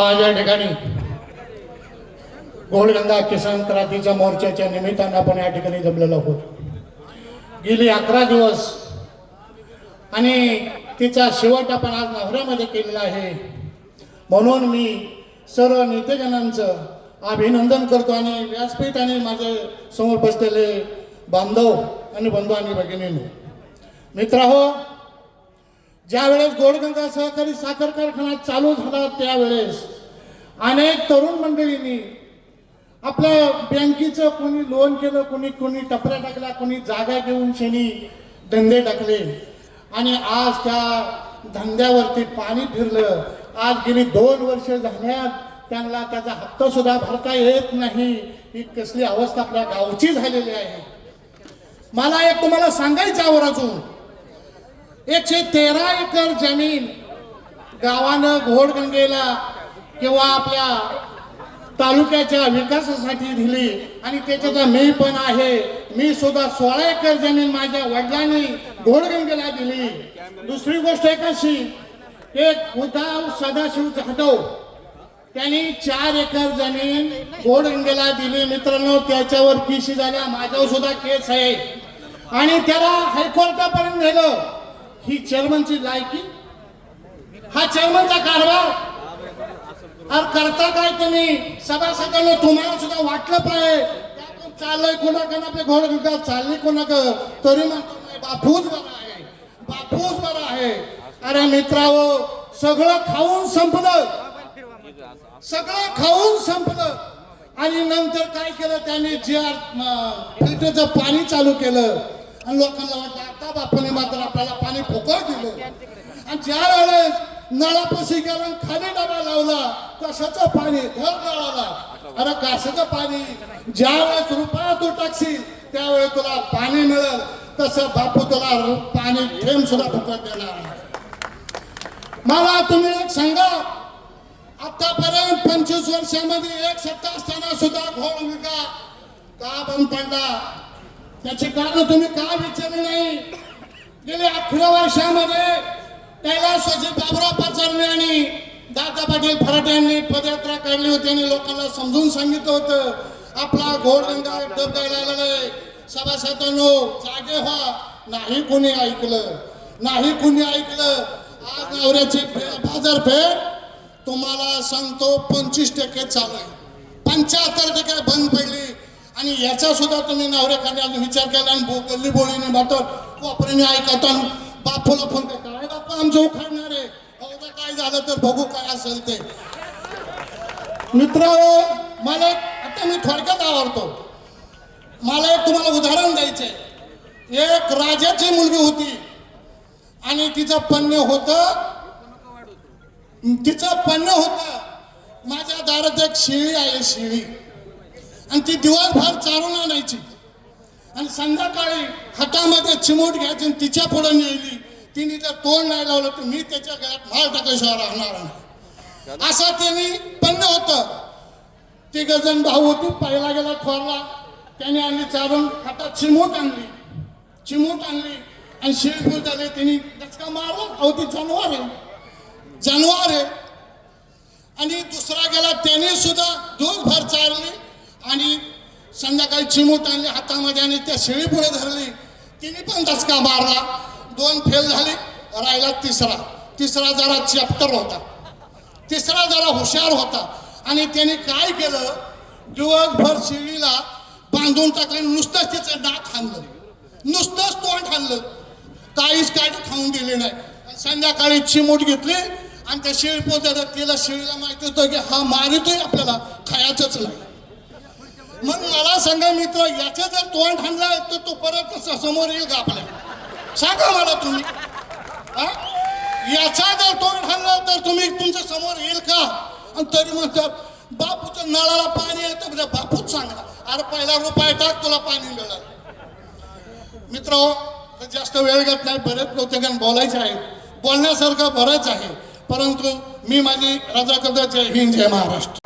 आज या ठिकाणी. गोलगंगा किसान क्रांतीच्या मोर्चाच्या निमित्तानं आपण या ठिकाणी जमलेलो आहोत. गेली अकरा दिवस आणि तिचा शेवट आपण आज नवऱ्यामध्ये केलेला आहे. म्हणून मी सर्व नेतेजनांचं अभिनंदन करतो आणि व्यासपीठ आणि माझे समोर बसलेले बांधव आणि बंधू आणि भगिनींनो. मित्र हो ज्यावेळेस गोडगंगा सहकारी साखर कारखाना चालू झाला त्यावेळेस अनेक तरुण मंडळींनी आपल्या बँकेचं कोणी लोन केलं कोणी कोणी टपऱ्या टाकल्या कोणी जागा घेऊन शेणी धंदे टाकले. आणि आज त्या धंद्यावरती पाणी फिरलं. आज गेली दोन वर्ष झाल्यात त्यांना त्याचा हप्ता सुद्धा भरता येत नाही. ही कसली अवस्था आपल्या गावची झालेली आहे. मला एक तुम्हाला सांगायचं आवर अजून एकशे तेरा एकर जमीन गावानं घोडगंगेला किंवा आपल्या तालुक्याच्या विकासासाठी दिली. आणि त्याच्यात मी पण आहे. मी सुद्धा सोळा एकर जमीन माझ्या वडिलांनी घोडगंगेला दिली. दुसरी गोष्ट एक अशी एक उद्धव सदाशिव जाधव त्यांनी चार एकर जमीन घोडगंगेला दिली. मित्रांनो त्याच्यावर पीसी झाल्या. माझ्यावर सुद्धा केस आहे. आणि त्याला हायकोर्टापर्यंत नेलं. ही चेअरमनची लायकी? हा चेअरमनचा कारभार? अरे करता काय तुम्ही? सभासदांना तुम्हाला सुद्धा वाटलं पाहिजे. चाललंय कोणाकडे? आपले घोड चालले कोणाकडं? तरी म्हणतो नाही, बापूच बरा आहे. बापूच बरा आहे. अरे मित्राओ सगळं खाऊन संपलं. सगळं खाऊन संपलं. आणि नंतर काय केलं? त्याने जे फिल्टरचं पाणी चालू केलं. आणि लोकांना वाटलं आता बापाने मात्र आपल्याला पाणी फुकट दिलं. आणि ज्या वेळेस नळापाशी गेला खाली डबा लावला कशाचं पाणी? धर नळाला अरे कशाचं पाणी? ज्या वेळेस रुपया तू टाकशील त्यावेळेस तुला पाणी मिळेल. तसं बापू तुला पाणी थेंब सुद्धा फुकट देणार मला तुम्ही एक सांगा आतापर्यंत पंचवीस वर्षामध्ये एक सत्ता असताना सुद्धा घोळ विका. का बंद पडला? त्याची कारण तुम्ही का विचारली नाही? गेले अकरा वर्षामध्ये कैलासवासी बाबुराव पाचारणे आणि दादा पाटील फराटे यांनी पदयात्रा काढली होती आणि लोकांना समजून सांगितलं होतं. आपला घोडगंगा डबकायला लागलाय सभासदांनो जागे व्हा. नाही कोणी ऐकलं. नाही कोणी ऐकलं. आज नवऱ्याची बाजारपेठ तुम्हाला सांगतो पंचवीस टक्के चालू आहे. पंच्याहत्तर टक्के बंद पडली. आणि याचा सुद्धा तुम्ही नवऱ्याकडे अजून विचार केला आणि बो- गल्ली बोळीने बातात कोपरीने ऐकत आणि बापूला फोन करता काय बापू आमचं उखाडणार. आहे अवघा काय झालं तर बघू काय असेल ते. मित्र मला एक आता मी थोडक्यात आवडतो. मला एक तुम्हाला उदाहरण द्यायचंय. एक राजाची मुलगी होती. आणि तिचं पण्य होतं. तिचं पन्न होतं. माझ्या दारात एक शिळी आहे शिळी. आणि ती दिवसभर चारून आणायची. आणि संध्याकाळी हातामध्ये चिमूट घ्यायची आणि तिच्या पुढे नेली. तिने जर तोंड नाही लावलं तर मी त्याच्या गळ्यात माल टाकल्याशिवाय राहणार नाही. असं त्यांनी पण होतं. ती गजन भाऊ होती पहिला गेला थोरला. त्याने आणली चारून हातात चिमूट आणली. चिमूट आणली आणि शिळपूर झाले. त्यांनी दचका मारला. अहो ती जनावर आहे. जनावर आहे. आणि दुसरा गेला त्याने सुद्धा दिवसभर चारली. आणि संध्याकाळी चिमूट आणली हातामध्ये आणि त्या शेळी पुढे धरली. तिने पण धचका मारला. दोन फेल झाले. राहिला तिसरा. तिसरा जरा चॅप्टर होता. तिसरा जरा हुशार होता. आणि त्याने काय केलं? दिवसभर शिळीला बांधून टाकलं नुसतंच तिचं नाक हाणलं. नुसतंच तोंड हाणलं. काहीच काय खाऊन दिली नाही. आणि संध्याकाळी चिमूट घेतली आणि त्या शेळी पोहोचत तिला शेळीला माहिती होतं की हा मारितोय आपल्याला. खायचंच नाही. मग मला सांगा मित्र याचं जर तोंड हाणला तर तो परत समोर येईल का आपल्या? सांगा मला तुम्ही. हा? याचा जर तोंड हाणला तर तुम्ही तुमच्यासमोर येईल का? आणि तरी म्हणतात बापूच्या नळाला पाणी येतं म्हणजे बापूच सांगा अरे पहिला रुपये टाक तुला पाणी मिळालं मित्र हो, जास्त वेळ घेत नाही बरेच प्रत्येकाने बोलायचे आहे. बोलण्यासारखं बरंच आहे. परंतु मी माझी रजा करतो जय हिंद जय महाराष्ट्र.